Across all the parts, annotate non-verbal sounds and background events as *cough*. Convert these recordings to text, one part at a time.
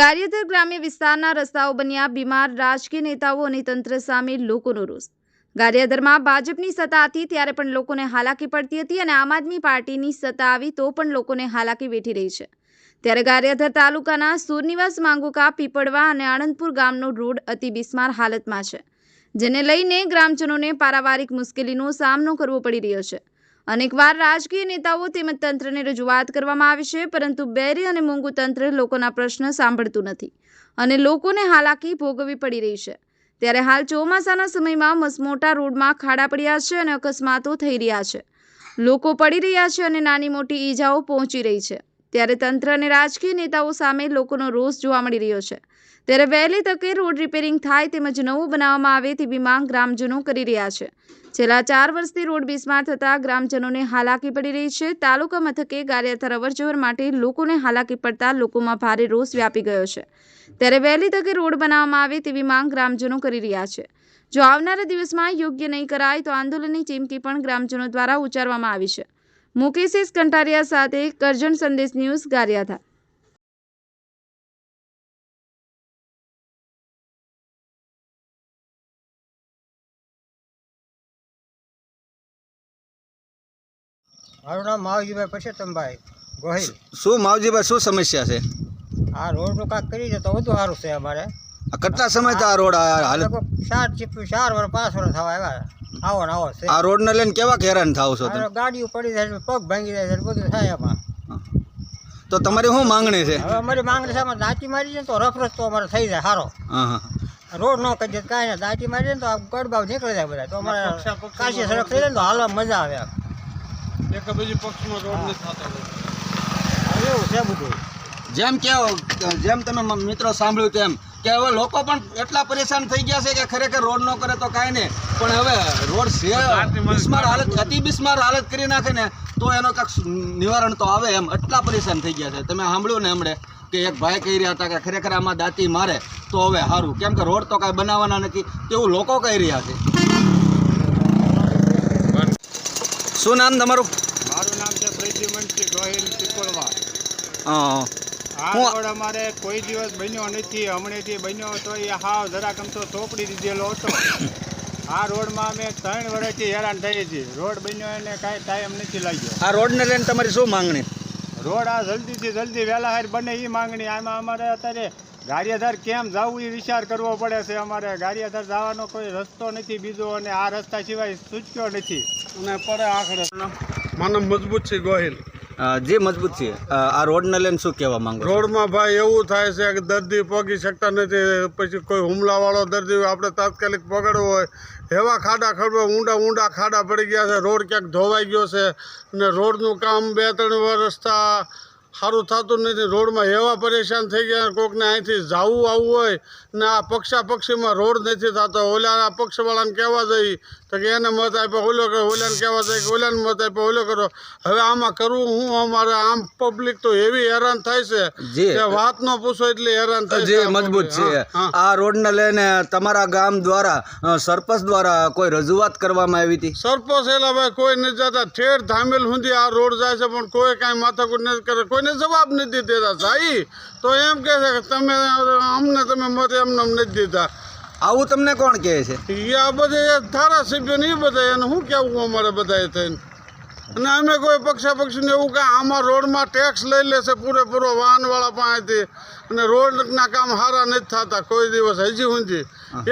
ગારિયાધર ગ્રામ્ય વિસ્તારના રસ્તાઓ બન્યા બીમાર રાજકીય નેતાઓ અને તંત્ર સામે લોકોનો રોષ. ગારિયાધરમાં ભાજપની સત્તા હતી ત્યારે પણ લોકોને હાલાકી પડતી હતી અને આમ આદમી પાર્ટીની સત્તા આવી તો પણ લોકોને હાલાકી વેઠી રહી છે. ત્યારે ગારિયાધર તાલુકાના સુરનિવાસ માંગુકા પીપળવા અને આણંદપુર ગામનો રોડ અતિ બિસ્માર હાલતમાં છે, જેને લઈને ગ્રામજનોને પારાવારિક મુશ્કેલીનો સામનો કરવો પડી રહ્યો છે. અનેકવાર રાજકીય નેતાઓ તેમજ તંત્રને રજૂઆત કરવામાં આવી છે, પરંતુ બેરી અને મોંઘુ તંત્ર લોકોના પ્રશ્ન સાંભળતું નથી અને લોકોને હાલાકી ભોગવવી પડી રહી છે. ત્યારે હાલ ચોમાસાના સમયમાં મસમોટા રોડમાં ખાડા પડ્યા છે અને અકસ્માતો થઈ રહ્યા છે. લોકો પડી રહ્યા છે અને નાની મોટી ઈજાઓ પહોંચી રહી છે. ત્યારે તંત્ર અને રાજકીય નેતાઓ સામે લોકોનો રોષ જોવા મળી રહ્યો છે. ત્યારે વહેલી તકે રોડ રિપેરિંગ થાય તેમજ નવું બનાવવામાં આવે તેવી માંગ ગ્રામજનો કરી રહ્યા છે. છેલ્લા ચાર વર્ષથી રોડ બિસ્માર થતાં ગ્રામજનોને હાલાકી પડી રહી છે. તાલુકા મથકે ગારિયાથર અવરજવર માટે લોકોને હાલાકી પડતા લોકોમાં ભારે રોષ વ્યાપી ગયો છે. ત્યારે વહેલી તકે રોડ બનાવવામાં આવે તેવી માંગ ગ્રામજનો કરી રહ્યા છે. જો આવનારા દિવસમાં યોગ્ય નહીં કરાય તો આંદોલનની ચીમકી પણ ગ્રામજનો દ્વારા ઉચ્ચારવામાં આવી છે. મુકેશ એસ કંટારિયા સાથે કરજણ સંદેશ ન્યૂઝ ગારિયાધાર મારું નામ માવજીભાઈ પરસોત્તમભાઈ ગોહિલ. શું માવજીભાઈ શું સમસ્યા છે? આ રોડનું કાંક કરી દે તો વધુ સારું છે અમારે. કેટલા સમયથી આ રોડ હાલ? સાત લગભગ ચાર ચીપ- ચાર વર્ષ પાંચ વર્ષ થવા આવ્યા આવો ને આવો છે. આ રોડને લઈને કેવા હેરાન થાવ છો તમે? ગાડીઓ પડી જાય છે, પગ ભાંગી જાય છે બધું થાય એમાં તો તમારી શું માંગણી છે? હવે અમારી માંગણી છે આમાં દાંતી મારી જાય તો રફ તો અમારે થઈ જાય સારો હા હા. રોડ ન કરી દે કાંઈ નહીં દાંતી મારી જાય ને તો આ ગડબાવ નીકળી જાય બધા. તો અમારે કાશી સડક થઈ જાય તો હાલવા મજા આવે એક બીજી પક્ષમાં રોડ નથી થતો. એવું છે બધું. જેમ કે જેમ તમે મિત્રો સાંભળ્યું તેમ કે હવે લોકો પણ એટલા પરેશાન થઈ ગયા છે કે ખરેખર રોડ ન કરે તો કાંઈ નહીં. પણ હવે રોડ છે બિસ્માર હાલત અતિ બિસ્માર હાલત કરી નાખે ને તો એનો કાંક નિવારણ તો આવે એમ. એટલા પરેશાન થઈ ગયા છે. તમે સાંભળ્યું ને હમણે કે એક ભાઈ કહી રહ્યા હતા કે ખરેખર આમાં દાંતી મારે તો હવે સારું કેમ કે રોડ તો કાંઈ બનાવવાના નથી તેવું લોકો કહી રહ્યા છે. શું નામ તમારું? મારું નામ છે પ્રદ્યુમનસિંહ ગોહિલ હા આ હું- રોડ અમારે કોઈ દિવસ બન્યો નથી હમણેથી બન્યો તો એ હાવ જરાક આમ તો ચોપડી દીધેલો હતો. *coughs* આ રોડમાં અમે ત્રણ વર્ષથી હેરાન થઈએ છીએ. રોડ બન્યો એને કાંઈ ટાઈમ નથી લાગ્યો. આ રોડને લઈને તમારી શું માંગણી? રોડ આ જલ્દીથી જલ્દી વહેલા હાર બને એ માંગણી. આમાં અમારે અત્યારે ગારિયાધાર કેમ જવું એ વિચાર કરવો પડે છે અમારે. ગારિયાધાર જવાનો કોઈ રસ્તો નથી બીજો અને આ રસ્તા સિવાય સૂચક્યો નથી. અને પડે આખરે. માનવ મજબૂત છે ગોહિલ. જે મજબૂત છે. આ રોડને લઈને શું કહેવા માંગો રોડમાં ભાઈ એવું થાય છે કે દર્દી પગી શકતા નથી, પછી કોઈ હુમલાવાળો દર્દી આપણે તાત્કાલિક પકડવો હોય. એવા ખાડા ખડવા, ઊંડા ઊંડા ખાડા પડી ગયા છે, રોડ ક્યાંક ધોવાઈ ગયો છે. અને રોડનું કામ બે ત્રણ વર્ષતા સારું થતું નથી રોડમાં એવા પરેશાન થઈ ગયા કોકને અહીંથી જવું આવવું હોય ને આ પક્ષા પક્ષીમાં રોડ નથી થતો. ઓલા પક્ષવાળાને કહેવા જઈ તો કે એને મત આપ્યો ઓલો કરો ઓલાને કહેવા જઈ કે ઓલાને મત આપ્યો ઓલો કરો. હવે આમાં કરવું હું? અમારે આમ પબ્લિક તો એવી હેરાન થાય છે કે વાત ન પૂછો એટલી હેરાન થાય છે મજબૂત છે. આ રોડને લઈને તમારા ગામ દ્વારા સરપંચ દ્વારા કોઈ રજૂઆત કરવામાં આવી હતી? સરપંચ એલા ભાઈ કોઈ નથી જતા. ઠેર ધામેલ સુધી આ રોડ જાય છે પણ કોઈ કાંઈ માથાકૂટ નથી કરે. કોઈને જવાબ નથી દેતા સાહી તો એમ કહે છે કે તમે અમને તમે મત એમને એમ નથી દીધા આવું તમને કોણ કહે છે? એ આ ધારા ધારાસભ્યો ને એ બધા એને શું કહેવું અમારે બધાએ થઈને? અને અમે કોઈ પક્ષા પક્ષીને એવું કે આમાં રોડમાં ટેક્સ લઈ લેશે પૂરેપૂરો વાહનવાળા પાસેથી. અને રોડના કામ સારા નથી થતા કોઈ દિવસ હજી સુધી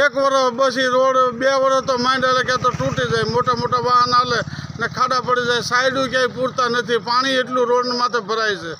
એક વર્ષ બસ રોડ બે વર્ષ તો માંડ કે તો તૂટી જાય મોટા મોટા વાહન હાલે ને ખાડા પડી જાય સાઈડું ક્યાંય પૂરતા નથી પાણી એટલું રોડ માથે ભરાય છે.